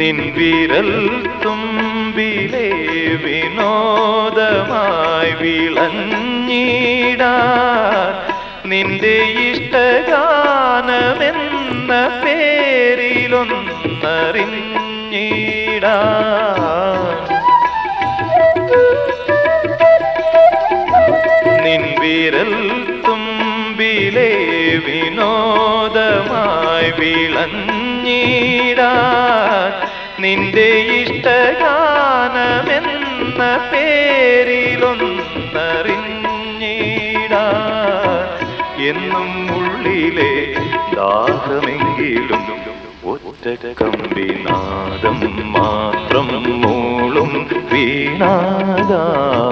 നിൻ വിരൽ തുമ്പിലെ വിനോദമായി വിളഞ്ഞിടാൻ നിന്റെ ഇഷ്ടഗാനമെന്ന പേരിലൊന്നറിഞ്ഞിടാൻ നിൻ വിരൽ തുമ്പിലെ വിനോദമായി വിളഞ്ഞിടാൻ നിന്റെ ഇഷ്ടഗാനമെന്ന പേരിലൊന്നറിഞ്ഞീട എന്നും ഉള്ളിലെ ദാഹമെങ്കിലും ഒറ്റ കമ്പിനാദം മാത്രം മൂളും വീണാദാനം ഞാൻ